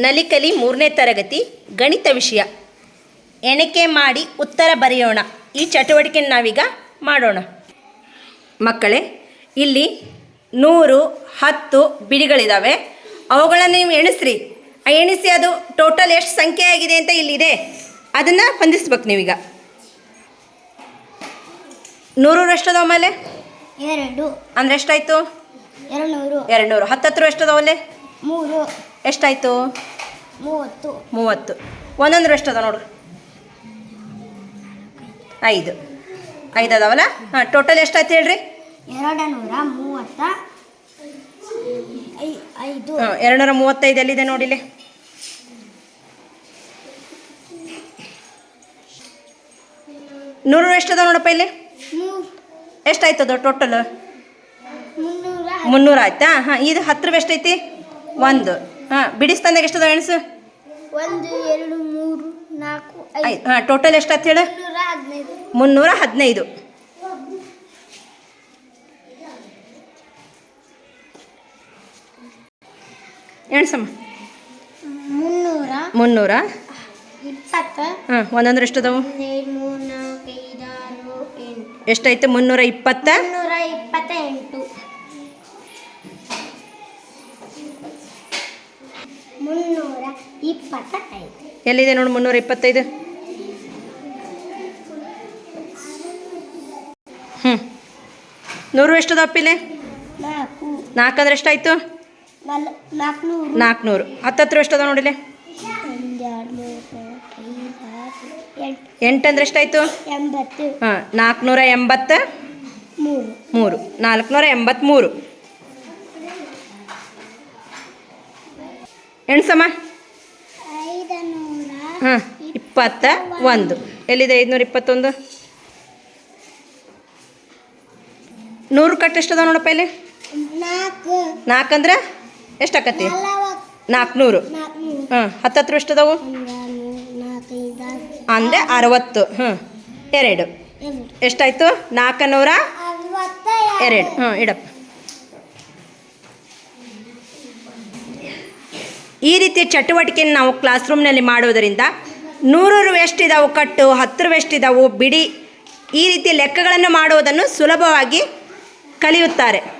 ನಲಿಕಲಿ ಮೂರನೇ ತರಗತಿ ಗಣಿತ ವಿಷಯ. ಎಣಿಕೆ ಮಾಡಿ ಉತ್ತರ ಬರೆಯೋಣ. ಈ ಚಟುವಟಿಕೆ ನಾವೀಗ ಮಾಡೋಣ. ಮಕ್ಕಳೇ ಇಲ್ಲಿ ನೂರು ಹತ್ತು ಬಿಡಿಗಳಿದ್ದಾವೆ ಅವುಗಳನ್ನು ನೀವು ಎಣಿಸ್ರಿ. ಆ ಎಣಿಸಿ ಅದು ಟೋಟಲ್ ಎಷ್ಟು ಸಂಖ್ಯೆ ಆಗಿದೆ ಅಂತ ಇಲ್ಲಿದೆ. ಅದನ್ನು ಹೊಂದಿಸ್ಬೇಕು ನೀವೀಗ. ನೂರು ಎಷ್ಟದ ಮೇಲೆ? ಎರಡು. ಅಂದರೆ ಎಷ್ಟಾಯಿತು? ಎರಡು ನೂರು. ಎರಡು ನೂರು. ಹತ್ತತ್ರ ಎಷ್ಟದಾವಲ್ಲೇ ಮೂರು. ಎಷ್ಟಾಯಿತು? ಮೂವತ್ತು. ಮೂವತ್ತು. ಒಂದೊಂದು ಎಷ್ಟದ ನೋಡ್ರಿ ಐದು. ಐದು ಅದಾವಲ್ಲ? ಹಾಂ ಟೋಟಲ್ ಎಷ್ಟಾಯ್ತು ಹೇಳ್ರಿ? ಎರಡು ನೂರ ಮೂವತ್ತ ಐದು. ಹಾಂ ಎರಡು ನೂರ ಮೂವತ್ತೈದು ಎಲ್ಲಿದೆ ನೋಡಿಲಿ ನೂರು ಎಷ್ಟದ ನೋಡಪ್ಪ ಇಲ್ಲಿ? ಎಷ್ಟಾಯ್ತದ ಟೋಟಲ್ ಮುನ್ನೂರು ಆಯ್ತಾ? ಹಾಂ ಇದು ಹತ್ತಿರ ಎಷ್ಟೈತಿ ಒಂದು. ಹಾಂ ಬಿಡಿಸ್ತಂದಾಗ ಎಷ್ಟದ ಎಣಸು ಒಂದು ಎರಡು ಮೂರು ನಾಲ್ಕು ಐದು. ಹಾ ಟೋಟಲ್ ಎಷ್ಟು ಹೇಳು? ಮುನ್ನೂರ ಹದಿನೈದು. ಎಣ್ಸಮ್ಮ? ಮುನ್ನೂರ. ಮುನ್ನೂರ. ಇಪ್ಪತ್ತು. ಹಾಂ ಒಂದೊಂದ್ರೆ ಎಷ್ಟದವು? ಅದಾವು ಎಷ್ಟಾಯ್ತು ಮುನ್ನೂರ ಇಪ್ಪತ್ತ? ಮುನ್ನೂರ ಇಪ್ಪತ್ತ ಎಂಟು ಮುನ್ನೂರ ಇಪ್ಪತ್ತ ಐದು ಎಲ್ಲಿದೆ ನೋಡು ಮುನ್ನೂರ ಇಪ್ಪತ್ತೈದು? ಹ್ಞೂ ನೂರು ಎಷ್ಟು ದಪ್ಪಿಲೆ ನಾಲ್ಕು. ನಾಲ್ಕಂದ್ರೆ ಎಷ್ಟಾಯ್ತು? ನಾಲ್ ನಾಲ್ಕುನೂರು. ಹತ್ತತ್ರ ಎಷ್ಟದ ನೋಡಿಲೆ? ಎಂಟಂದ್ರೆ ಎಷ್ಟಾಯ್ತು? ಎಂಬತ್ತು. ಹಾಂ ನಾಲ್ಕುನೂರ ಎಂಬತ್ತ ಮೂರು. ಮೂರು. ನಾಲ್ಕುನೂರ ಎಂಬತ್ತ್ಮೂರು ಎಣ್ಸಮ್ಮ? ಹಾಂ ಇಪ್ಪತ್ತ ಒಂದು. ಎಲ್ಲಿದೆ ಐದುನೂರ ಇಪ್ಪತ್ತೊಂದು? ನೂರು ಕಟ್ಟು ಎಷ್ಟದ ನೋಡಪ್ಪ ಇಲ್ಲಿ? ನಾಲ್ಕು. ನಾಲ್ಕಂದ್ರೆ ಎಷ್ಟಾಕತಿ ನಾಲ್ಕುನೂರು. ಹಾಂ ಹತ್ತತ್ರ ಎಷ್ಟದವು? ಅಂದರೆ ಅರವತ್ತು. ಹ್ಞೂ ಎರಡು. ಎಷ್ಟಾಯಿತು? ನಾಲ್ಕು ನಾಲ್ಕುನೂರ ಎರಡು. ಹ್ಞೂ ಇಡಪ್ಪ. ಈ ರೀತಿಯ ಚಟುವಟಿಕೆಯನ್ನು ನಾವು ಕ್ಲಾಸ್ ರೂಮ್ನಲ್ಲಿ ಮಾಡೋದರಿಂದ ನೂರರು ಎಷ್ಟಿದಾವು ಕಟ್ಟು, ಹತ್ತು ಎಷ್ಟಿದಾವು ಬಿಡಿ ಈ ರೀತಿ ಲೆಕ್ಕಗಳನ್ನು ಮಾಡುವುದನ್ನು ಸುಲಭವಾಗಿ ಕಲಿಯುತ್ತಾರೆ.